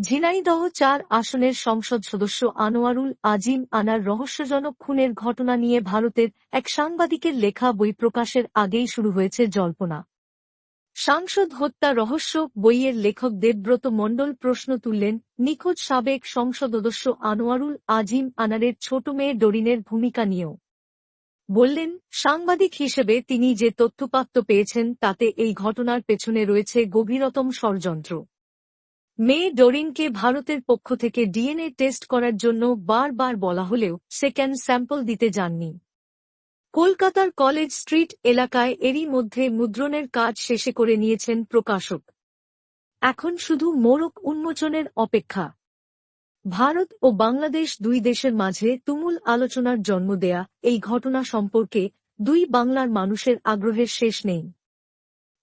ঝিনাইদহ চার আসনের সংসদ সদস্য আনোয়ারুল আজিম আনার রহস্যজনক খুনের ঘটনা নিয়ে ভারতের এক সাংবাদিকের লেখা বই প্রকাশের আগেই শুরু হয়েছে জল্পনা। সাংসদ হত্যা রহস্য বইয়ের লেখক দেবব্রত মণ্ডল প্রশ্ন তুললেন, নিখোঁজ সাবেক সংসদ সদস্য আনোয়ারুল আজিম আনারের ছোট মেয়ে ডরিনের ভূমিকা নিয়েও। বললেন, সাংবাদিক হিসেবে তিনি যে তথ্যপাত্য পেয়েছেন তাতে এই ঘটনার পেছনে রয়েছে গভীরতম ষড়যন্ত্র। মেয়ে ডোরিনকে ভারতের পক্ষ থেকে ডিএনএ টেস্ট করার জন্য বারবার বলা হলেও সেকেন্ড স্যাম্পল দিতে যাননি? কলকাতার কলেজ স্ট্রিট এলাকায় এরই মধ্যে মুদ্রণের কাজ শেষে করে নিয়েছেন প্রকাশক। এখন শুধু মোড়ক উন্মোচনের অপেক্ষা। ভারত ও বাংলাদেশ দুই দেশের মাঝে তুমুল আলোচনার জন্ম দেয়া এই ঘটনা সম্পর্কে দুই বাংলার মানুষের আগ্রহের শেষ নেই।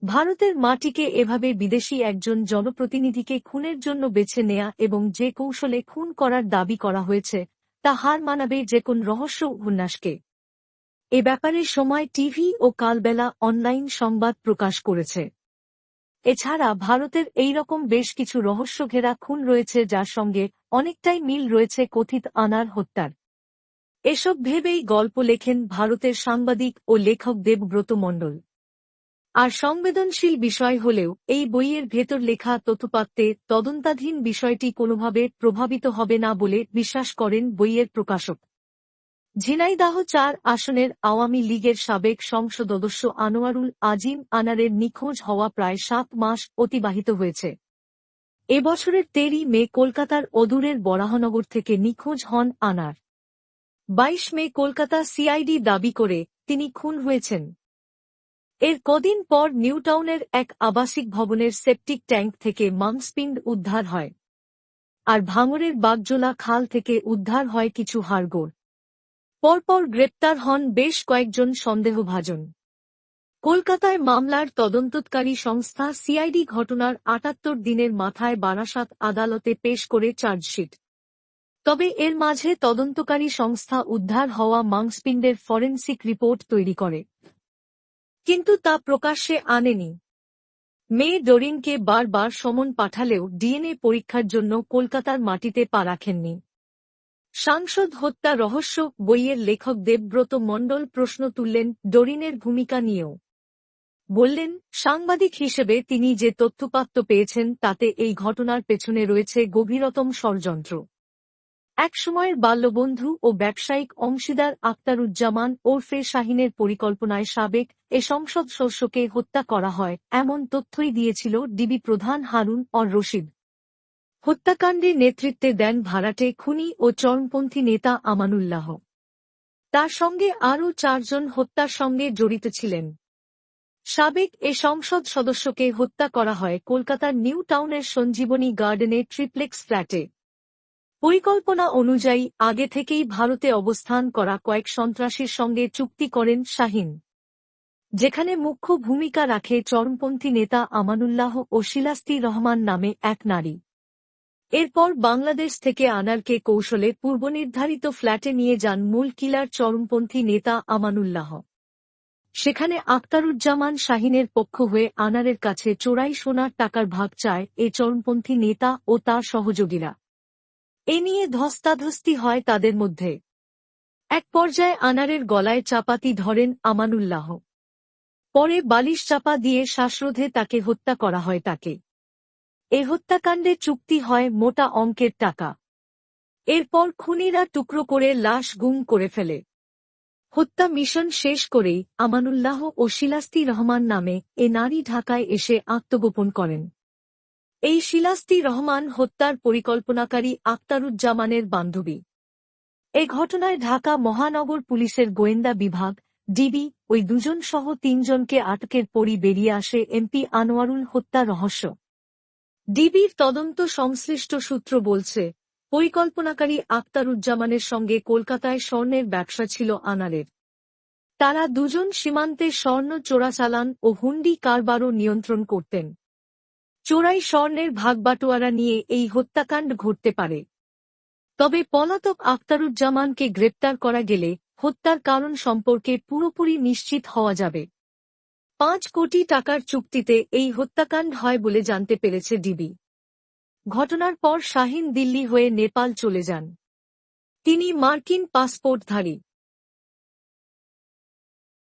ভারতের মাটিকে এভাবে বিদেশি একজন জনপ্রতিনিধিকে খুনের জন্য বেছে নেয়া এবং যে কৌশলে খুন করার দাবি করা হয়েছে, তা হার মানাবে যে কোন রহস্য উপন্যাসকে। এ ব্যাপারে সময় টিভি ও কালবেলা অনলাইন সংবাদ প্রকাশ করেছে। এছাড়া ভারতের এই রকম বেশ কিছু রহস্য ঘেরা খুন রয়েছে যার সঙ্গে অনেকটাই মিল রয়েছে কথিত আনার হত্যার। এসব ভেবেই গল্প লেখেন ভারতের সাংবাদিক ও লেখক দেবব্রত মণ্ডল। আর সংবেদনশীল বিষয় হলেও, এই বইয়ের ভেতর লেখা তথ্যপাত্রে তদন্তাধীন বিষয়টি কোনোভাবে প্রভাবিত হবে না বলে বিশ্বাস করেন বইয়ের প্রকাশক। ঝিনাইদাহ চার আসনের আওয়ামী লীগের সাবেক সংসদ সদস্য আনোয়ারুল আজিম আনারের নিখোঁজ হওয়া প্রায় সাত মাস অতিবাহিত হয়েছে। এবছরের তেরই মে কলকাতার অদূরের বরাহনগর থেকে নিখোঁজ হন আনার। বাইশ মে কলকাতা সিআইডি দাবি করে তিনি খুন হয়েছেন। এর কদিন পর নিউটাউনের এক আবাসিক ভবনের সেপটিক ট্যাঙ্ক থেকে মাংসপিণ্ড উদ্ধার হয়। আর ভাঙরের বাগজোলা খাল থেকে উদ্ধার হয় কিছু হাড়গোড়। পরপর গ্রেপ্তার হন বেশ কয়েকজন সন্দেহভাজন। কলকাতায় মামলার তদন্তকারী সংস্থা সিআইডি ঘটনার আটাত্তর দিনের মাথায় বারাসাত আদালতে পেশ করে চার্জশিট। তবে এর মাঝে তদন্তকারী সংস্থা উদ্ধার হওয়া মাংসপিণ্ডের ফরেন্সিক রিপোর্ট তৈরি করে। কিন্তু তা প্রকাশ্যে আনেনি। মেয়ে ডোরিনকে বারবার সমন পাঠালেও ডিএনএ পরীক্ষার জন্য কলকাতার মাটিতে পা রাখেননি। সাংসদ হত্যা রহস্য বইয়ের লেখক দেবব্রত মণ্ডল প্রশ্ন তুললেন ডোরিনের ভূমিকা নিয়েও। বললেন, সাংবাদিক হিসেবে তিনি যে তথ্যপাত্র পেয়েছেন তাতে এই ঘটনার পেছনে রয়েছে গভীরতম ষড়যন্ত্র। একসময়ের বাল্যবন্ধু ও ব্যবসায়িক অংশীদার আক্তারুজ্জামান ওরফে শাহিনের পরিকল্পনায় সাবেক এ সংসদ সদস্যকে হত্যা করা হয়, এমন তথ্যই দিয়েছিল ডিবি প্রধান হারুন অর রশিদ। হত্যাকাণ্ডে নেতৃত্বে দেন ভাড়াটে খুনি ও চরমপন্থী নেতা আমানুল্লাহ। তার সঙ্গে আরও চারজন হত্যার সঙ্গে জড়িত ছিলেন। সাবেক এ সংসদ সদস্যকে হত্যা করা হয় কলকাতার নিউ টাউনের সঞ্জীবনী গার্ডেনে ট্রিপ্লেক্স ফ্ল্যাটে। পরিকল্পনা অনুযায়ী, আগে থেকেই ভারতে অবস্থান করা কয়েক সন্ত্রাসীর সঙ্গে চুক্তি করেন শাহিন। যেখানে মুখ্য ভূমিকা রাখে চরমপন্থী নেতা আমানুল্লাহ ও শিলাস্তি রহমান নামে এক নারী। এরপর বাংলাদেশ থেকে আনারকে কৌশলে পূর্বনির্ধারিত ফ্ল্যাটে নিয়ে যান মূল কিলার চরমপন্থী নেতা আমানুল্লাহ। সেখানে আক্তারুজ্জামান শাহিনের পক্ষ হয়ে আনারের কাছে চোরাই সোনার টাকার ভাগ চায় এ চরমপন্থী নেতা ও তার সহযোগীরা। এ নিয়ে ধস্তাধস্তি হয় তাদের মধ্যে। এক পর্যায়ে আনারের গলায় চাপাতি ধরেন আমানুল্লাহ। পরে বালিশ চাপা দিয়ে শ্বাসরোধে তাকে হত্যা করা হয় তাকে। এ হত্যাকাণ্ডে চুক্তি হয় মোটা অঙ্কের টাকা। এরপর খুনিরা টুকরো করে লাশ গুম করে ফেলে। হত্যা মিশন শেষ করেই আমানুল্লাহ ও শিলাস্তি রহমান নামে এ নারী ঢাকায় এসে আত্মগোপন করেন। এই শিলাস্তি রহমান হত্যার পরিকল্পনাকারী আক্তারুজ্জামানের বান্ধবী। এ ঘটনায় ঢাকা মহানগর পুলিশের গোয়েন্দা বিভাগ, ডিবি, ওই দুজন সহ তিনজনকে আটকের পরই বেরিয়ে আসে এমপি আনোয়ারুল হত্যা রহস্য। ডিবির তদন্ত সংশ্লিষ্ট সূত্র বলছে, পরিকল্পনাকারী আক্তারুজ্জামানের সঙ্গে কলকাতায় স্বর্ণের ব্যবসা ছিল আনারের তারা দুজন সীমান্তে স্বর্ণ চোরাচালান ও হুন্ডি কারবারও নিয়ন্ত্রণ করতেন। চোরাই স্বর্ণের ভাগবাটোয়ারা নিয়ে এই হত্যাকাণ্ড ঘটতে পারে। তবে পলাতক আক্তারুজ্জামানকে গ্রেপ্তার করা গেলে হত্যার কারণ সম্পর্কে পুরোপুরি নিশ্চিত হওয়া যাবে। পাঁচ কোটি টাকার চুক্তিতে এই হত্যাকাণ্ড হয় বলে জানতে পেরেছে ডিবি। ঘটনার পর শাহিন দিল্লি হয়ে নেপাল চলে যান। তিনি মার্কিন পাসপোর্টধারী।